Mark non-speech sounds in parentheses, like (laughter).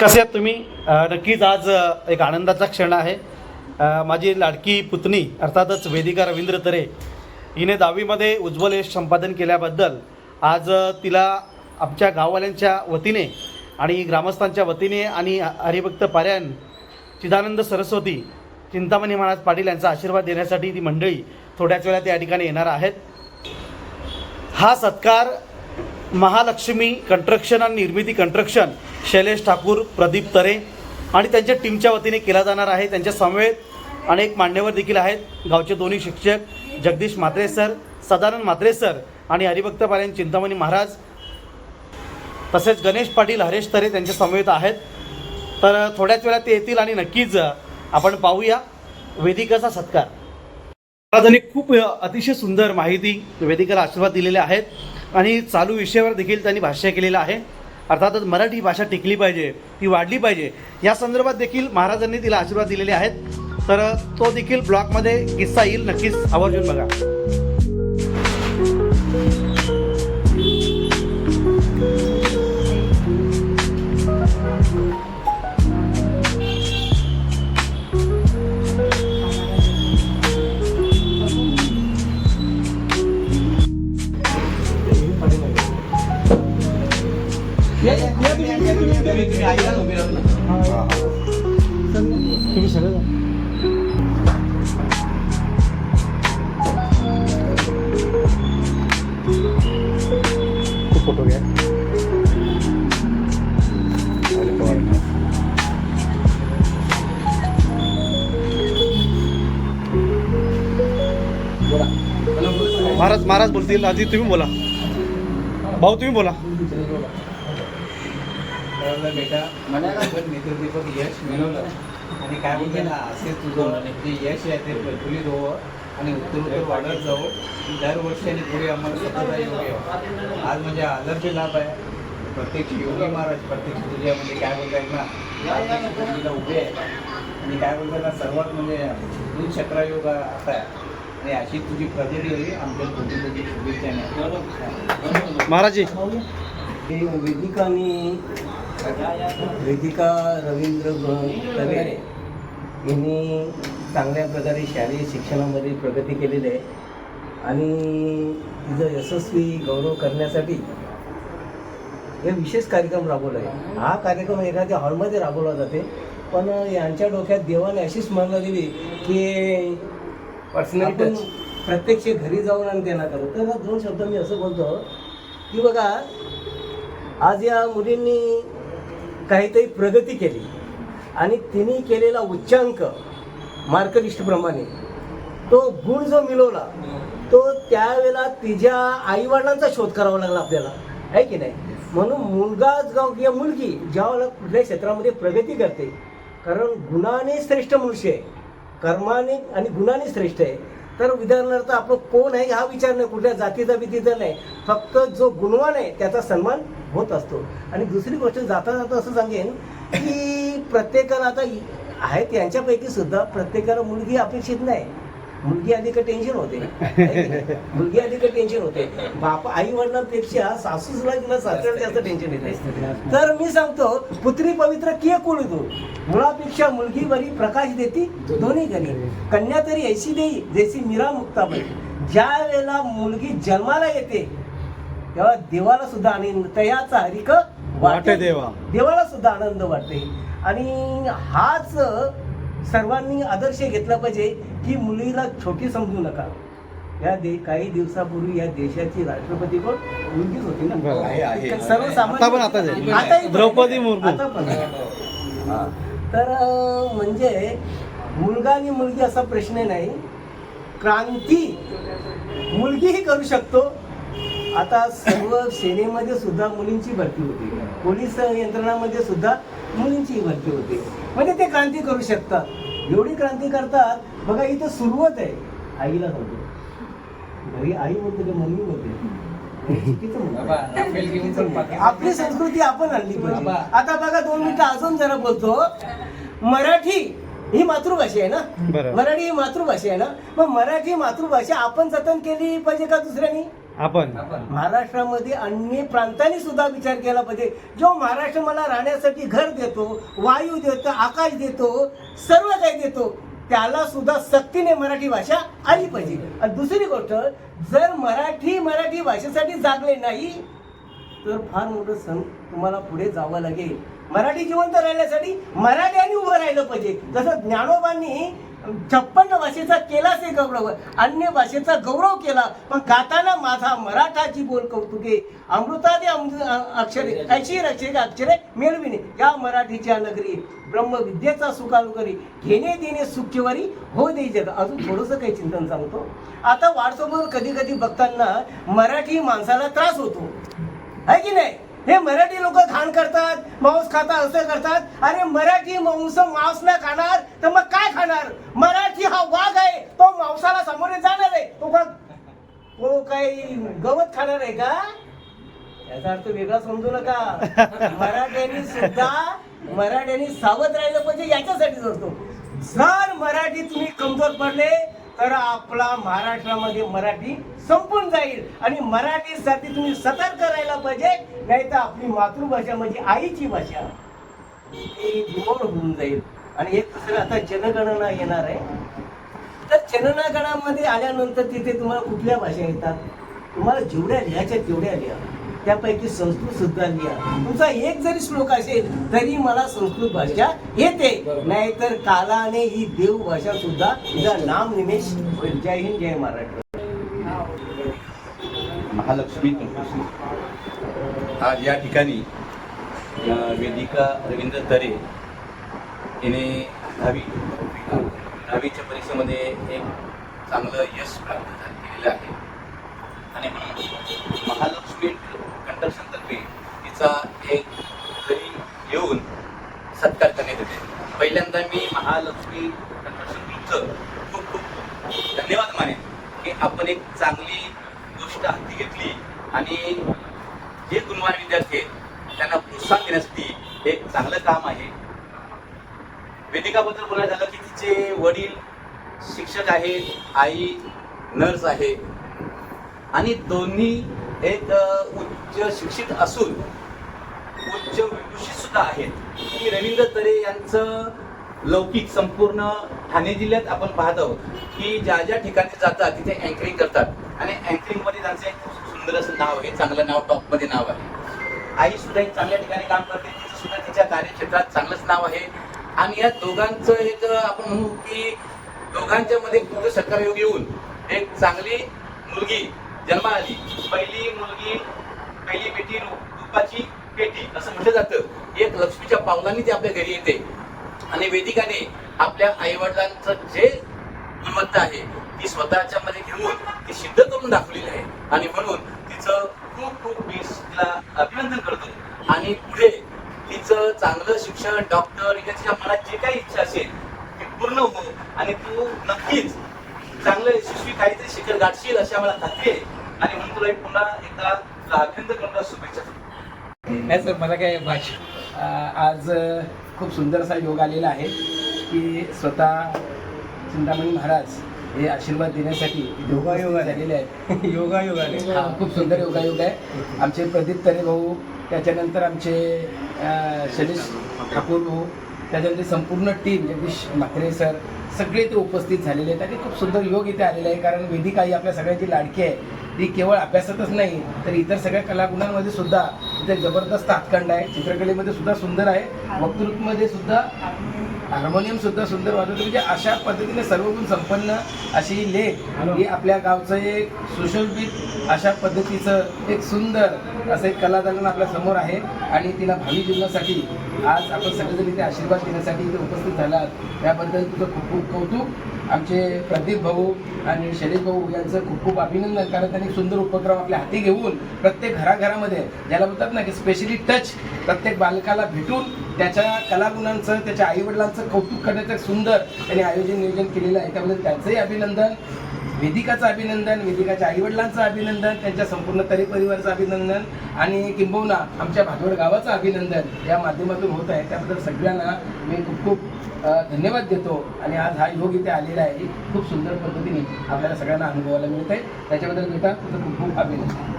कसे आहात तुम्ही? नक्कीच आज एक आनंदाचा क्षण आहे. माझी लाडकी पुतणी अर्थातच वेदिका रवींद्र तरे हिने दहावीमध्ये उज्ज्वल यश संपादन केल्याबद्दल आज तिला आमच्या गाववाल्यांच्या वतीने आणि ग्रामस्थांच्या वतीने आणि हरिभक्त पारायण चिदानंद सरस्वती चिंतामणी महाराज पाटील यांचा आशीर्वाद देण्यासाठी ती मंडळी थोड्याच वेळात या ठिकाणी येणार आहेत. हा सत्कार महालक्ष्मी कंट्रक्शन आणि निर्मिती कंट्रक्शन शैलेश ठाकूर प्रदीप तरे आणि त्यांच्या टीमच्या वतीने केला जाणार आहे. त्यांच्या समवेत अनेक मान्यवर देखील आहेत. गावचे दोन्ही शिक्षक जगदीश म्हात्रे सर सदानंद म्हात्रे सर आणि हरिभक्त पारायण चिंतामणी महाराज तसेच गणेश पाटील हरेश तरे त्यांच्या समवेत आहेत. तर थोड्याच वेळात ते येतील आणि नक्कीच आपण पाहूया वेदिकाचा सत्कार. महाराजांनी खूप अतिशय सुंदर माहिती वेदिकाला आशीर्वाद दिलेले आहेत आणि चालू विषयावर देखील त्यांनी भाष्य केलेलं आहे. अर्थातच मराठी भाषा टिकली पाहिजे ती वाढली पाहिजे. या संदर्भात देखील महाराजांनी तिला आशीर्वाद दिलेले आहेत. तर तो देखील ब्लॉगमध्ये किस्सा येईल. नक्कीच आवर्जून बघा. तुम्ही सगळं खूप फोटो घ्या. महाराज महाराज बोलतील. आधी तुम्ही बोला. भाऊ तुम्ही बोला. बेटा मला आपण नेतृदीपक यश मिळवलं. आणि काय बोलते ना असे तुझं जे यश आहे ते प्रफुल्लित होवं आणि उत्तरोत्तर वाढत जावं. दरवर्षी आणि पुढे आम्हाला स्वतःचा योग यावं. आज म्हणजे आदर्श लाभ आहे. प्रत्यक्ष योगी महाराज प्रत्यक्ष तुझ्यामध्ये काय बोलतायत ना पूर्वीला उभे आहे. आणि काय बोलतात ना सर्वात म्हणजे दूध चक्रायोग आता आहे. आणि अशी तुझी प्रगती होईल. आमच्या कुटुंबाची शुभेच्छा नाही महाराजी हे वेदिका आणि वेदिका रवींद्र तरे यांनी चांगल्या प्रकारे शालेय शिक्षणामध्ये प्रगती केलेली आहे. आणि तिचं यशस्वी गौरव करण्यासाठी हे विशेष कार्यक्रम राबवला आहे. हा कार्यक्रम एखाद्या हॉलमध्ये राबवला जाते. पण यांच्या डोक्यात देवाने अशी स्मरणा दिली की आपण प्रत्यक्ष घरी जाऊन आणि त्यांना करू. तर दोन शब्द मी असं बोलतो की बघा आज या मुलींनी काहीतरी प्रगती केली. आणि तिने केलेला उच्चांक मार्कलिस्टप्रमाणे. तो गुण जो मिळवला तो त्यावेळेला तिच्या आईवडिलांचा शोध करावा लागला आपल्याला. आहे की नाही? म्हणून मुलगाच गाव किंवा मुलगी ज्यावेळेला कुठल्या क्षेत्रामध्ये प्रगती करते कारण गुणाने श्रेष्ठ मनुष्य आहे. कर्माने आणि गुणाने श्रेष्ठ आहे. तर उदाहरणार्थ आपलं कोण आहे हा विचार नाही कुठल्या जातीचा बितीचा नाही. फक्त जो गुणवान आहे त्याचा सन्मान होत असतो. आणि दुसरी गोष्ट जाता जाता असं सांगेन की प्रत्येकाला आता आहेत यांच्यापैकी सुद्धा प्रत्येकाला मुलगी अपेक्षित नाही. मुलगी आली का टेन्शन होते? (laughs) मुलगी आली का टेन्शन होते. बाप आई वडिलांपेक्षा सासूला किंवा सासऱ्याला जास्त टेन्शन येते. तर मी सांगतो पुत्री पवित्र किय कोळीतो मुळापेक्षा मुलगी बरी प्रकाश देती दोन्ही घरी. कन्या तरी ऐशी देई जैसी मीरा मुक्ताबाई. ज्या वेळेला मुलगी जन्माला येते तेव्हा देवाला सुद्धा आनंद तयाचा हरिक वाटे देवा. देवाला सुद्धा आनंद वाटते आणि हाच सर्वांनी आदर्श घेतला पाहिजे की मुलीला छोटी समजू नका या दे काही दिवसापूर्वी या देशाची राष्ट्रपती कोण मुलगीच होती ना. सर्वसामान्य द्रौपदी. मुर्मू. आता पण आहे. हा. तर म्हणजे मुलगा आणि मुलगी असा प्रश्न नाही क्रांती मुलगीही करू शकतो आता सर्व सेनेमध्ये सुद्धा मुलींची भरती होती पोलीस यंत्रणामध्ये सुद्धा मुलींची भरती होते म्हणजे ते क्रांती करू शकतात. एवढी क्रांती करतात बघा इथं सुरुवात आहे. आईला सांगतो. घरी आई बोलते का मम्मी बोलते. आपली संस्कृती आपण आणली पाहिजे. आता बघा दोन मिनिटं अजून जरा बोलतो. मराठी ही मातृभाषा आहे ना. मराठी ही मातृभाषा आहे ना? मग मराठी मातृभाषा आपण जतन केली पाहिजे का दुसऱ्यानी? आपण. महाराष्ट्रामध्ये अन्य प्रांतांनी सुद्धा विचार केला पाहिजे. जो महाराष्ट्र मला राहण्यासाठी घर देतो वायू देतो आकाश देतो सर्व काही देतो त्याला सुद्धा सक्तीने मराठी भाषा आली पाहिजे. आणि दुसरी गोष्ट जर मराठी मराठी भाषेसाठी जागले नाही तर फार मोठं सण तुम्हाला पुढे जावं लागेल. मराठी जिवंत राहण्यासाठी मराठ्यांनी उभं राहिलं पाहिजे. जसं ज्ञानोबांनी छप्पन्न भाषेचा केलाच आहे गौरव अन्य भाषेचा गौरव केला. पण गाताना माझा मराठाची बोल कौतुके. अमृतादे अक्षरे ऐशी रक्षे अक्षरे मिळविणे या मराठीच्या नगरी ब्रह्मविद्येचा सुखालुकरी घेणे देणे सुखचेवारी हो दे जग. अजून थोडंसं काही चिंतन सांगतो. आता वाटसोबत कधी कधी बघताना मराठी माणसाला त्रास होतो. आहे की नाही? हे मराठी लोक घाण करतात मांस खातात असं करतात. अरे मराठी मांस मांस नाही खाणार तर मग काय खाणार? मराठी हा वाघ आहे तो मांसाला सामोरे जाणार आहे. तो का तो काही गवत खाणार आहे का? याचा अर्थ वेगळा समजू नका. मराठ्यांनी सुद्धा मराठ्यांनी सावध राहिलं पाहिजे याच्यासाठी असतो जर मराठी तुम्ही कमजोर पडले तर आपला महाराष्ट्रामध्ये मराठी संपून जाईल. आणि मराठीसाठी तुम्ही सतर्क राहायला पाहिजे नाही तर आपली मातृभाषा म्हणजे आईची भाषा. ती निवड होऊन जाईल. आणि एक दुसरं आता जनगणना येणार आहे. तर जनगणामध्ये आल्यानंतर तिथे तुम्हाला कुठल्या भाषा येतात? तुम्हाला जेवढ्या लिहायच्या तेवढ्या लिहा. त्यापैकी संस्कृत सुद्धा लिहा. तुमचा एक जरी श्लोक असेल तरी मला संस्कृत भाषा येते. नाहीतर कालाने ही देव भाषा सुद्धा तिचा नाम निमेष होईल. जय हिंद जय महाराष्ट्र. महालक्ष्मी आज या ठिकाणी वेदिका रवींद्र तरे हिने दहावी दहावीच्या परीक्षेमध्ये एक चांगलं यश प्राप्त केलेलं आहे. आणि मी महालक्ष्मी कंटर्शनतर्फे तिचा एक घरी येऊन सत्कार करण्यात येते. पहिल्यांदा मी महालक्ष्मी कंटर्शन ग्रुपचं खूप खूप धन्यवाद मानेन की आपण एक चांगली गोष्ट हाती घेतली आणि जे गुणवान विद्यार्थी आहेत त्यांना प्रोत्साहन देण्यासाठी एक चांगलं काम आहे. वेदिकाबद्दल बोलायचं झालं की तिचे वडील शिक्षक आहेत आई नर्स आहे. आणि दोन्ही एक उच्च शिक्षित असून उच्च विभूषित सुद्धा आहेत. की रवींद्र तरे यांचं लौकिक संपूर्ण ठाणे जिल्ह्यात आपण पाहत आहोत की ज्या ज्या ठिकाणी जातात तिथे अँकरिंग करतात. आणि अँकरिंगमध्ये त्यांचं एक खूप सुंदर असं नाव आहे चांगलं नाव टॉपमध्ये नाव आहे. आई सुद्धा एक चांगल्या ठिकाणी काम करते तिचं सुद्धा तिच्या कार्यक्षेत्रात चांगलंच नाव आहे. आणि या दोघांचं एक आपण म्हणू की दोघांच्या मध्ये कुठं सरकारयोग येऊन एक चांगली मुलगी जन्मा आली. पहिली मुलगी पहिली पेटी रूपाची पेटी असं म्हटलं जातं. एक लक्ष्मीच्या पावलांनी ती आपल्या घरी येते. आणि वेदिकाने आपल्या आईवडिलांचं जे गुणवत्ता आहे ती स्वतःच्या मध्ये घेऊन ती सिद्ध करून दाखवलेली आहे. आणि म्हणून तिचं खूप खूप मी तिला अभिनंदन करतो. आणि पुढे तिचं चांगलं शिक्षण डॉक्टर या तिच्या मनात जे काही इच्छा असेल ती पूर्ण हो आणि तू नक्कीच चांगलं यशस्वी काहीतरी शिखर गाठशील अशी आम्हाला खात्री आहे. आणि म्हणून तुला एक पुन्हा एकदा शुभेच्छा नाही सर मला काय भाषा आज खूप सुंदर असा योग आलेला आहे की स्वतः चिंतामणी महाराज हे आशीर्वाद देण्यासाठी उपस्थित झालेले आहेत. योगायोगाने. हा खूप सुंदर योगायोग आहे. आमचे प्रदीप तरे भाऊ त्याच्यानंतर आमचे शैलेश ठाकूर भाऊ त्याच्यानंतर संपूर्ण टीम जगदीश म्हात्रे सर सगळे ते उपस्थित झालेले आहेत. आणि खूप सुंदर योग इथे आलेला आहे कारण वेदिका ही आपल्या सगळ्यांची लाडकी आहे. ती केवळ अभ्यासातच नाही तर इतर सगळ्या कलागुणांमध्ये सुद्धा इथे जबरदस्त हातखंड आहे. चित्रकलेमध्ये सुद्धा सुंदर आहे. वक्तृत्वमध्ये सुद्धा हार्मोनियम सुद्धा सुंदर वाजवते. म्हणजे अशा पद्धतीने सर्व गुण संपन्न अशी लेख ही आपल्या गावचं एक सुशोभित अशा पद्धतीचं एक सुंदर असं एक कलादालन आपल्यासमोर आहे आणि तिला भावी जीवनासाठी आज आपण सगळेजण इथे आशीर्वाद देण्यासाठी इथे उपस्थित झालात. त्याबद्दल तुझं खूप खूप कौतुक. आमचे प्रदीप भाऊ आणि शैलेश भाऊ यांचं खूप खूप अभिनंदन कारण त्यांनी सुंदर उपक्रम आपल्या हाती घेऊन प्रत्येक घराघरामध्ये ज्याला बोलतात ना की स्पेशली टच प्रत्येक बालकाला भेटून त्याच्या कलागुणांचं त्याच्या आईवडिलांचं कौतुक करण्याचं एक सुंदर त्यांनी आयोजन नियोजन केलेलं आहे. त्याबद्दल त्याचंही अभिनंदन. वेदिकाचं अभिनंदन वेदिकाच्या आईवडिलांचं अभिनंदन त्यांच्या संपूर्ण तरी परिवाराचं अभिनंदन आणि किंबहुना आमच्या भागवड गावाचं अभिनंदन या माध्यमातून होत आहे. त्याबद्दल सगळ्यांना मी खूप खूप धन्यवाद देतो आणि आज हा योग इथे आलेला आहे. खूप सुंदर पद्धतीने आपल्याला सगळ्यांना अनुभवायला मिळत आहे त्याच्याबद्दल बेटा तुझं खूप खूप अभिनंदन.